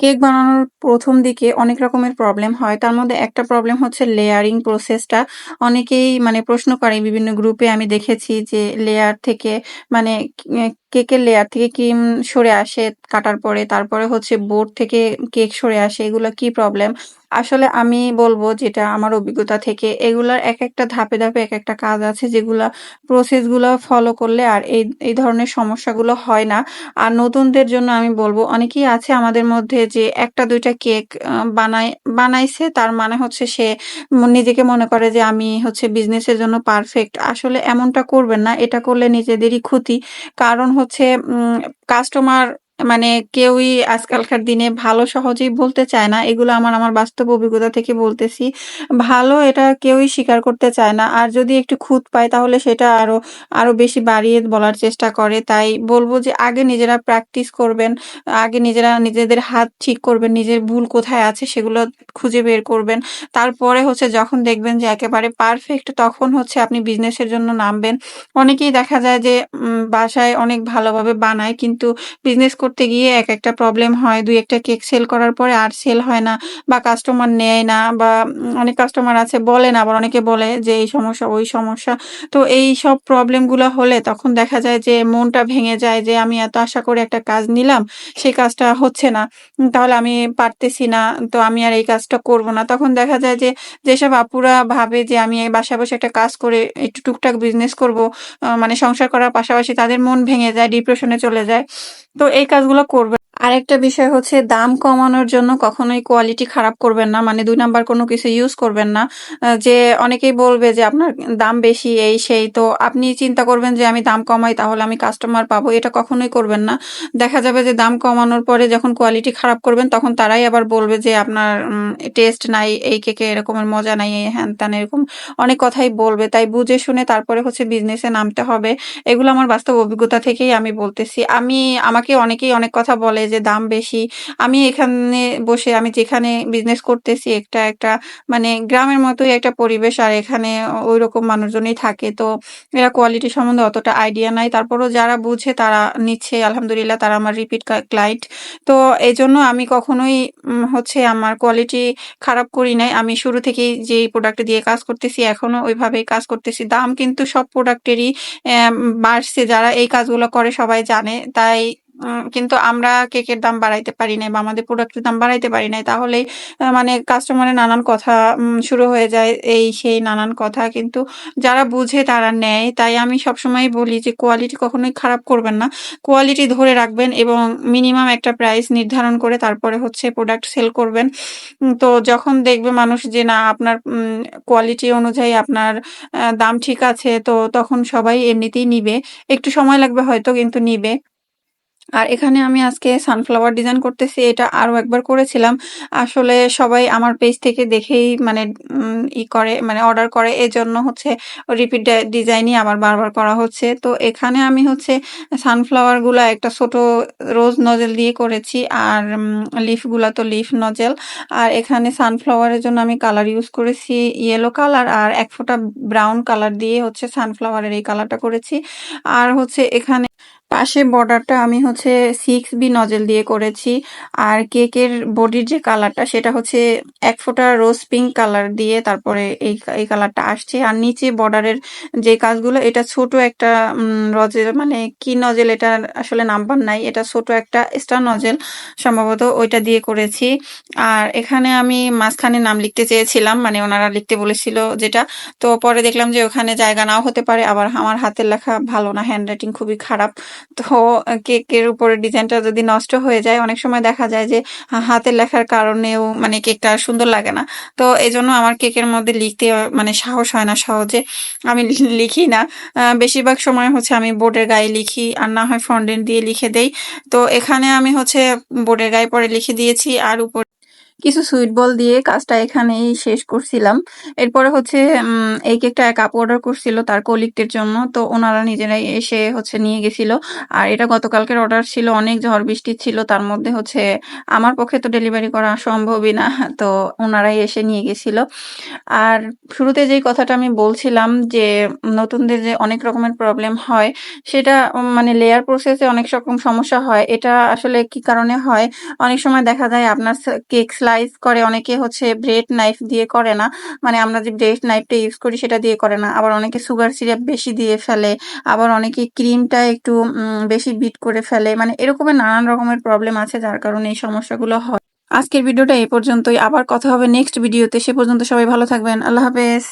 Cake বানানোর প্রথম দিকে অনেক রকমের প্রবলেম হয়। তার মধ্যে একটা প্রবলেম হচ্ছে লেয়ারিং প্রসেসটা। অনেকেই মানে প্রশ্ন করে বিভিন্ন গ্রুপে আমি দেখেছি যে লেয়ার থেকে মানে কেকের লেয়ার থেকে ক্রিম সরে আসে কাটার পরে। তারপরে হচ্ছে বোর্ড থেকে কেক সরে আসে। এগুলো কি প্রবলেম? আসলে আমি বলব যেটা আমার অভিজ্ঞতা থেকে এগুলার এক একটা ধাপে, ধাপে এক একটা কাজ আছে যেগুলা প্রসেসগুলা ফলো করলে আর এই, এই ধরনের সমস্যাগুলো হয় না। আর নতুনদের জন্য আমি বলব অনেকেই আছে আমাদের মধ্যে যে একটা দুইটা কেক বানায় বানাইছে তার মানে হচ্ছে সে নিজেকে মনে করে যে আমি হচ্ছে বিজনেসের জন্য পারফেক্ট। আসলে এমনটা করবেন না। এটা করলে নিজেদেরই ক্ষতি। কারণ হচ্ছে উম কাস্টমার মানে কেউই আজকালকার দিনে ভালো সহজেই বলতে চায় না। এগুলো আমার, আমার বাস্তব অভিজ্ঞতা থেকে বলতেছি। ভালো এটা কেউই স্বীকার করতে চায় না। আর যদি একটু খুঁত পায় তাহলে সেটা আরও, আরও বেশি বাড়িয়ে বলার চেষ্টা করে। তাই বলব যে আগে নিজেরা প্র্যাকটিস করবেন। আগে নিজেরা নিজেদের হাত ঠিক করবেন। নিজের ভুল কোথায় আছে সেগুলো খুঁজে বের করবেন। তারপরে হচ্ছে যখন দেখবেন যে একেবারে পারফেক্ট তখন হচ্ছে আপনি বিজনেসের জন্য নামবেন। অনেকেই দেখা যায় যে বাসায় অনেক ভালোভাবে বানায় কিন্তু বিজনেস করতে গিয়ে এক একটা প্রবলেম হয়। ২-১ কেক সেল করার পরে আর সেল হয় না বা কাস্টমার নেয় না বা অনেক কাস্টমার আছে বলে না আবার অনেকে বলে যে এই সমস্যা, ওই সমস্যা। তো এই সব প্রবলেমগুলো হলে তখন দেখা যায় যে মনটা ভেঙে যায় যে আমি এত আশা করে একটা কাজ নিলাম, সেই কাজটা হচ্ছে না। তাহলে আমি পারতেছি না। তো আমি আর এই কাজটা করব না। তখন দেখা যায় যে যেসব আপুরা ভাবে যে আমি এই বাসায় বসে একটা কাজ করে একটু টুকটাক বিজনেস করব, মানে সংসার করার পাশাপাশি তাদের মন ভেঙে যায়, ডিপ্রেশনে চলে যায়। তো এই কাজগুলো করবেন আরেকটা বিষয় হচ্ছে দাম কমানোর জন্য কখনোই কোয়ালিটি খারাপ করবেন না। মানে দুই নাম্বার কোনো কিছু ইউজ করবেন না। যে অনেকেই বলবে যে আপনার দাম বেশি এই সেই। তো আপনি চিন্তা করবেন যে আমি দাম কমাই তাহলে আমি কাস্টমার পাবো। এটা কখনোই করবেন না। দেখা যাবে যে দাম কমানোর পরে যখন কোয়ালিটি খারাপ করবেন তখন তারাই আবার বলবে যে আপনার টেস্ট নাই, এই কেকে এরকমের মজা নাই, এই হ্যান-ত্যান এরকম অনেক কথাই বলবে। তাই বুঝে শুনে তারপরে হচ্ছে বিজনেসে নামতে হবে। এগুলো আমার বাস্তব অভিজ্ঞতা থেকেই আমি বলতেছি। আমি আমাকে অনেকেই অনেক কথা বলে যে দাম বেশি। আমি এখানে বসে আমি যেখানে বিজনেস করতেছি একটা, একটা মানে গ্রামের মতোই একটা পরিবেশ আর এখানে ঐরকম মানুষজনই থাকে। তো এরা কোয়ালিটি সম্বন্ধে অতটা আইডিয়া নাই। তারপরেও যারা বুঝে তারা নিচ্ছে আলহামদুলিল্লাহ তারা আমার রিপিট ক্লায়েন্ট। তো এই জন্য আমি কখনোই হচ্ছে আমার কোয়ালিটি খারাপ করি নাই। আমি শুরু থেকেই যেই প্রোডাক্ট দিয়ে কাজ করতেছি এখনও ওইভাবেই কাজ করতেছি। দাম কিন্তু সব প্রোডাক্টেরই বাড়ছে। যারা এই কাজগুলো করে সবাই জানে। তাই কিন্তু আমরা কেকের দাম বাড়াইতে পারি নাই বা আমাদের প্রোডাক্টের দাম বাড়াইতে পারি নাই। তাহলেই আ মানে কাস্টমারের নানান কথা শুরু হয়ে যায়। এই সেই নানান কথা। কিন্তু যারা বুঝে তারা নেয়। তাই আমি সবসময়ই বলি যে কোয়ালিটি কখনোই খারাপ করবেন না। কোয়ালিটি ধরে রাখবেন এবং মিনিমাম একটা প্রাইস নির্ধারণ করে তারপরে হচ্ছে প্রোডাক্ট সেল করবেন। তো যখন দেখবে মানুষ যে, না, আপনার কোয়ালিটি অনুযায়ী আপনার দাম ঠিক আছে, তো তখন সবাই এমনিতেই নিবে। একটু সময় লাগবে হয়তো, কিন্তু নিবে। আর এখানে আমি আজকে সানফ্লাওয়ার ডিজাইন করতেছি। এটা আরও একবার করেছিলাম। আসলে সবাই আমার পেজ থেকে দেখেই মানে ই করে মানে অর্ডার করে। এজন্য হচ্ছে রিপিট ডিজাইনই আবার বারবার করা হচ্ছে। তো এখানে আমি হচ্ছে সানফ্লাওয়ারগুলা একটা ছোট রোজ নজেল দিয়ে করেছি। আর, উম লিফগুলা তো লিফ নজেল। আর এখানে সানফ্লাওয়ারের জন্য আমি কালার ইউজ করেছি ইয়েলো কালার আর এক ফোঁটা ব্রাউন কালার দিয়ে হচ্ছে সানফ্লাওয়ারের এই কালারটা করেছি। আর হচ্ছে এখানে পাশে বর্ডারটা আমি হচ্ছে সিক্স বি নজেল দিয়ে করেছি। আর কেকের বডির যে কালারটা সেটা হচ্ছে এক ফোঁটা রোজ পিঙ্ক কালার দিয়ে তারপরে এই এই কালারটা আসছে। আর নিচে বর্ডারের যে কাজগুলো, এটা ছোট একটা রজেল মানে কি নজেল এটা আসলে নাম্বার নাই। এটা ছোট একটা স্টার নজেল সম্ভবত ওইটা দিয়ে করেছি। আর এখানে আমি মাঝখানে নাম লিখতে চেয়েছিলাম। মানে ওনারা লিখতে বলেছিল যেটা। তো পরে দেখলাম যে ওখানে জায়গা নাও হতে পারে। আবার আমার হাতের লেখা ভালো না। হ্যান্ডরাইটিং খুবই খারাপ। তো কেকের উপরে ডিজাইনটা যদি নষ্ট হয়ে যায়, অনেক সময় দেখা যায় যে হাতের লেখার কারণেও মানে কেকটা সুন্দর লাগে না। তো এজন্য আমার কেকের মধ্যে লিখতে মানে সাহস হয় না সহজে। আমি লিখি না। বেশিরভাগ সময় হচ্ছে আমি বোর্ডের গায়ে লিখি আর না হয় ফন্ডেন্ট দিয়ে লিখে দেই। তো এখানে আমি হচ্ছে বোর্ডের গায়ে পরে লিখে দিয়েছি আর উপরে কিছু সুইট বল দিয়ে কাজটা এখানেই শেষ করছিলাম। এরপরে হচ্ছে এই কেকটা এক আপু অর্ডার করছিল তার কলিগদের জন্য। তো ওনারা নিজেরাই এসে হচ্ছে নিয়ে গেছিল। আর এটা গতকালকের অর্ডার ছিল, অনেক ঝড় বৃষ্টি ছিল। তার মধ্যে হচ্ছে, আমার পক্ষে তো ডেলিভারি করা সম্ভবই না। তো ওনারাই এসে নিয়ে গেছিল। আর শুরুতে যেই কথাটা আমি বলছিলাম যে, নতুনদের যে অনেক রকমের প্রবলেম হয়, সেটা মানে লেয়ার প্রসেসে অনেক রকম সমস্যা হয়। এটা আসলে কি কারণে হয়? অনেক সময় দেখা যায় আপনার কেক স্লাইস করে, অনেকে হচ্ছে ব্রেড নাইফ দিয়ে করে না। মানে আমরা যে ব্রেড নাইফটা ইউজ করি সেটা দিয়ে করে না। আবার অনেকে সুগার সিরাপ বেশি দিয়ে ফেলে, আবার অনেকে ক্রিমটা একটু বেশি বিট করে ফেলে। মানে এরকমের নানান রকমের প্রবলেম আছে যার কারণে এই সমস্যাগুলো হয়। আজকের ভিডিওটা এই পর্যন্তই। আবার কথা হবে নেক্সট ভিডিওতে সে পর্যন্ত সবাই ভালো থাকবেন। আল্লাহ হাফেজ।